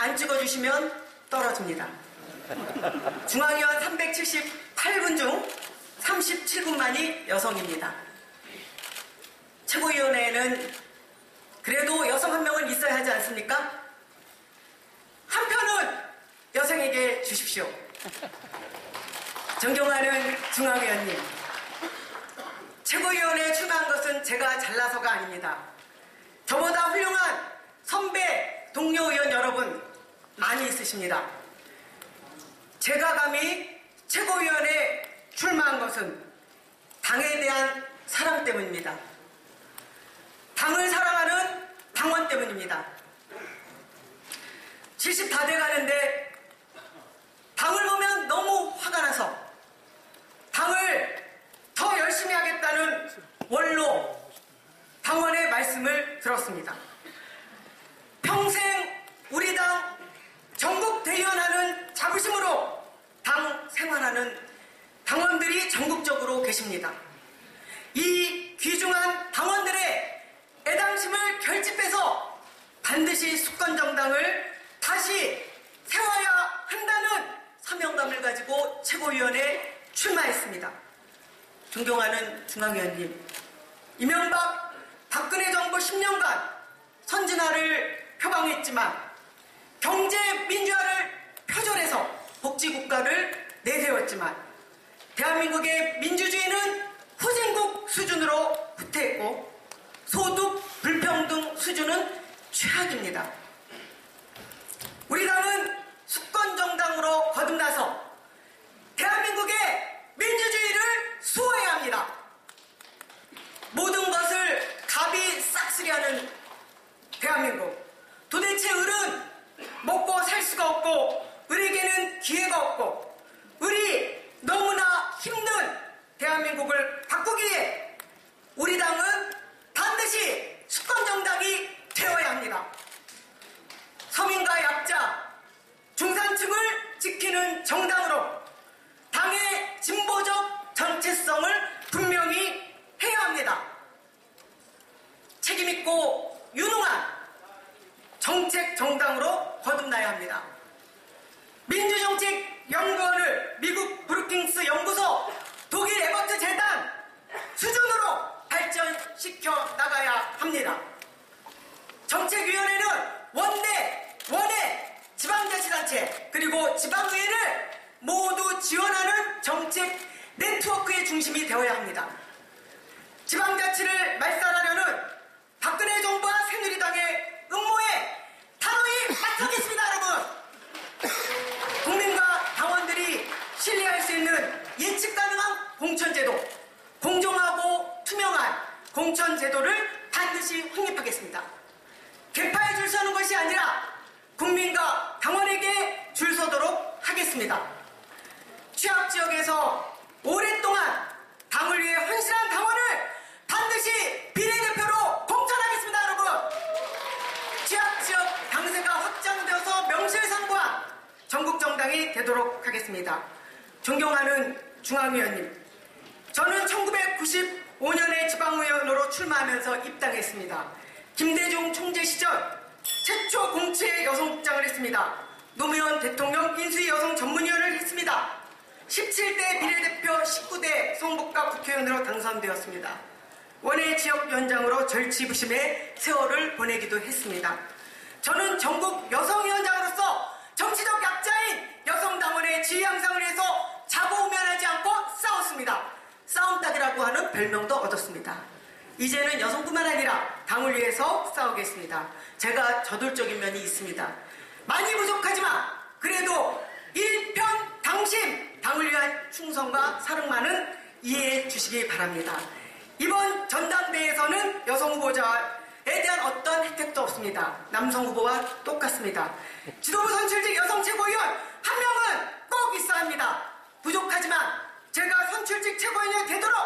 안 찍어주시면 떨어집니다. 중앙위원 378분 중 37분만이 여성입니다. 최고위원회에는 그래도 여성 한 명은 있어야 하지 않습니까? 한 표는 여성에게 주십시오. 존경하는 중앙위원님, 최고위원회에 출마한 것은 제가 잘나서가 아닙니다. 저보다 훌륭한 선배, 동료 의원 여러분 많이 있으십니다. 제가 감히 최고위원회에 출마한 것은 당에 대한 사랑 때문입니다. 당을 사랑하는 당원 때문입니다. 70 다 돼가는데 당을 보면 너무 화가 나서 당을 더 열심히 하겠다는 원로 당원의 말씀을 들었습니다. 평생 우리 당 전국 대의원하는 자부심으로 당 생활하는 당원들이 전국적으로 계십니다. 이 귀중한 당원들의 애당심을 결집해서 반드시 수권정당을 다시 세워야 한다는 사명감을 가지고 최고위원회에 출마했습니다. 존경하는 중앙위원님, 이명박 박근혜 정부 10년간 선진화를 표방했지만 경제 민주화를 표절해서 복지국가를 내세웠지만 대한민국의 민주주의는 후진국 수준으로 후퇴했고 소득 불평등 수준은 최악입니다. 우리 당은 수권 정당으로 거듭나서 대한민국의 민주주의를 수호해야 합니다. 모든 것을 갑이 싹쓸이하는 대한민국. 도대체 을은 먹고 살 수가 없고 을에게는 기회가 없고 을이 너무나 힘든 대한민국을 바꾸기 위해 우리 당은 반드시 수권정당이 되어야 합니다. 서민과 약자, 중산층을 지키는 정당으로 당의 진보적 정체성을 분명히 해야 합니다. 책임있고 유능한 정책 정당으로 거듭나야 합니다. 민주정책 연구원을 미국 브루킹스 연구소, 독일 에버트 재단 수준으로 발전시켜 나가야 합니다. 정책위원회는 원내, 원외, 지방의회를 모두 지원하는 정책 네트워크의 중심이 되어야 합니다. 지방자치를 말살하려는 박근혜 정부와 새누리당의 음모에 단호히 맞서겠습니다, 여러분! 국민과 당원들이 신뢰할 수 있는 예측 가능한 공천제도, 공정하고 투명한 공천제도를 반드시 확립하겠습니다. 개파에 줄 서는 것이 아니라 국민과 당원에게 줄 서도록 하겠습니다. 취약 지역에서 오랫동안 당을 위해 헌신한 당원을 반드시 비례대표로 공천하겠습니다, 여러분! 취약 지역 당세가 확장되어서 명실상부한 전국 정당이 되도록 하겠습니다. 존경하는 중앙위원님, 저는 1995년에 지방의원으로 출마하면서 입당했습니다. 김대중 총재 시절 최초 공채 여성국장을 했습니다. 노무현 대통령 인수위 여성 전문위원을 했습니다. 17대 비례대표 19대 성북과 국회의원으로 당선되었습니다. 원외 지역위원장으로 절치부심의 세월을 보내기도 했습니다. 저는 전국 여성위원장으로서 정치적 약자인 여성당원의 지위 향상을 위해서 자고우면하지 않고 싸웠습니다. 싸움닭이라고 하는 별명도 얻었습니다. 이제는 여성뿐만 아니라 당을 위해서 싸우겠습니다. 제가 저돌적인 면이 있습니다. 많이 부족하지만 그래도 일편 당심 당을 위한 충성과 사랑만은 이해해 주시기 바랍니다. 이번 전당대회에서는 여성 후보자에 대한 어떤 혜택도 없습니다. 남성 후보와 똑같습니다. 지도부 선출직 여성 최고위원 한 명은 꼭 있어야 합니다. 부족하지만 제가 선출직 최고위원이 되도록